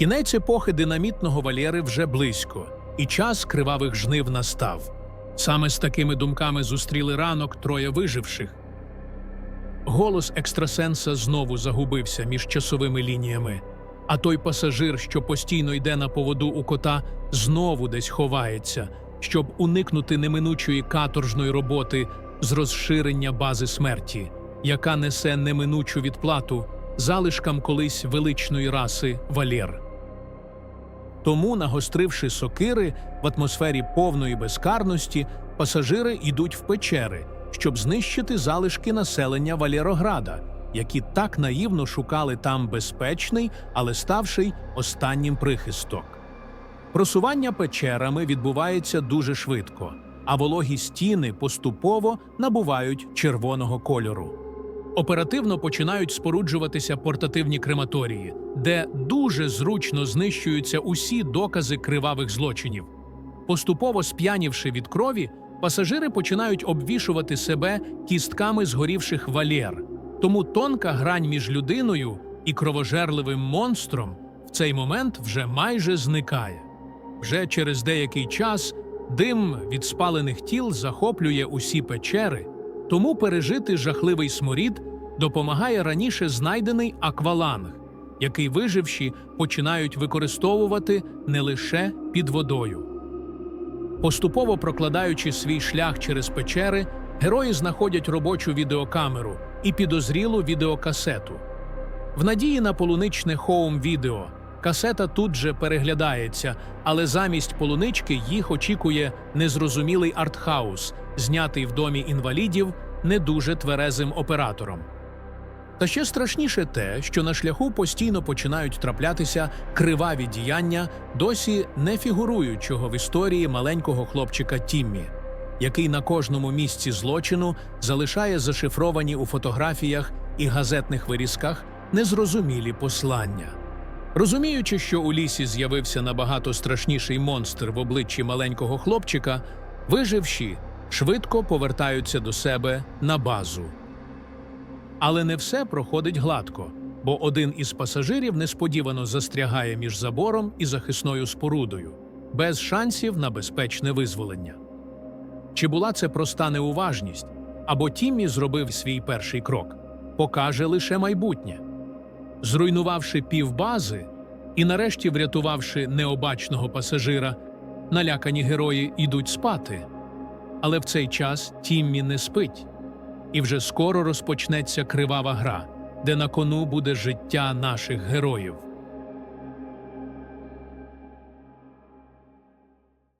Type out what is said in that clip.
Кінець епохи динамітного Валєри вже близько, і час кривавих жнив настав. Саме з такими думками зустріли ранок троє виживших. Голос екстрасенса знову загубився між часовими лініями, а той пасажир, що постійно йде на поводу у кота, знову десь ховається, щоб уникнути неминучої каторжної роботи з розширення бази смерті, яка несе неминучу відплату залишкам колись величної раси Валєр. Тому, нагостривши сокири в атмосфері повної безкарності, пасажири йдуть в печери, щоб знищити залишки населення Валєрограда, які так наївно шукали там безпечний, але ставший останнім прихисток. Просування печерами відбувається дуже швидко, а вологі стіни поступово набувають червоного кольору. Оперативно починають споруджуватися портативні крематорії, де дуже зручно знищуються усі докази кривавих злочинів. Поступово сп'янівши від крові, пасажири починають обвішувати себе кістками згорівших валєр. Тому тонка грань між людиною і кровожерливим монстром в цей момент вже майже зникає. Вже через деякий час дим від спалених тіл захоплює усі печери, тому пережити жахливий сморід допомагає раніше знайдений акваланг, який виживші починають використовувати не лише під водою. Поступово прокладаючи свій шлях через печери, герої знаходять робочу відеокамеру і підозрілу відеокасету. В надії на полуничне хоум-відео касета тут же переглядається, але замість полунички їх очікує незрозумілий артхаус, знятий в домі інвалідів не дуже тверезим оператором. Та ще страшніше те, що на шляху постійно починають траплятися криваві діяння досі не фігуруючого в історії маленького хлопчика Тіммі, який на кожному місці злочину залишає зашифровані у фотографіях і газетних вирізках незрозумілі послання. Розуміючи, що у лісі з'явився набагато страшніший монстр в обличчі маленького хлопчика, виживші швидко повертаються до себе на базу. Але не все проходить гладко, бо один із пасажирів несподівано застрягає між забором і захисною спорудою, без шансів на безпечне визволення. Чи була це проста неуважність, або Тіммі зробив свій перший крок, покаже лише майбутнє. Зруйнувавши півбази і нарешті врятувавши необачного пасажира, налякані герої йдуть спати. Але в цей час Тіммі не спить. І вже скоро розпочнеться кривава гра, де на кону буде життя наших героїв.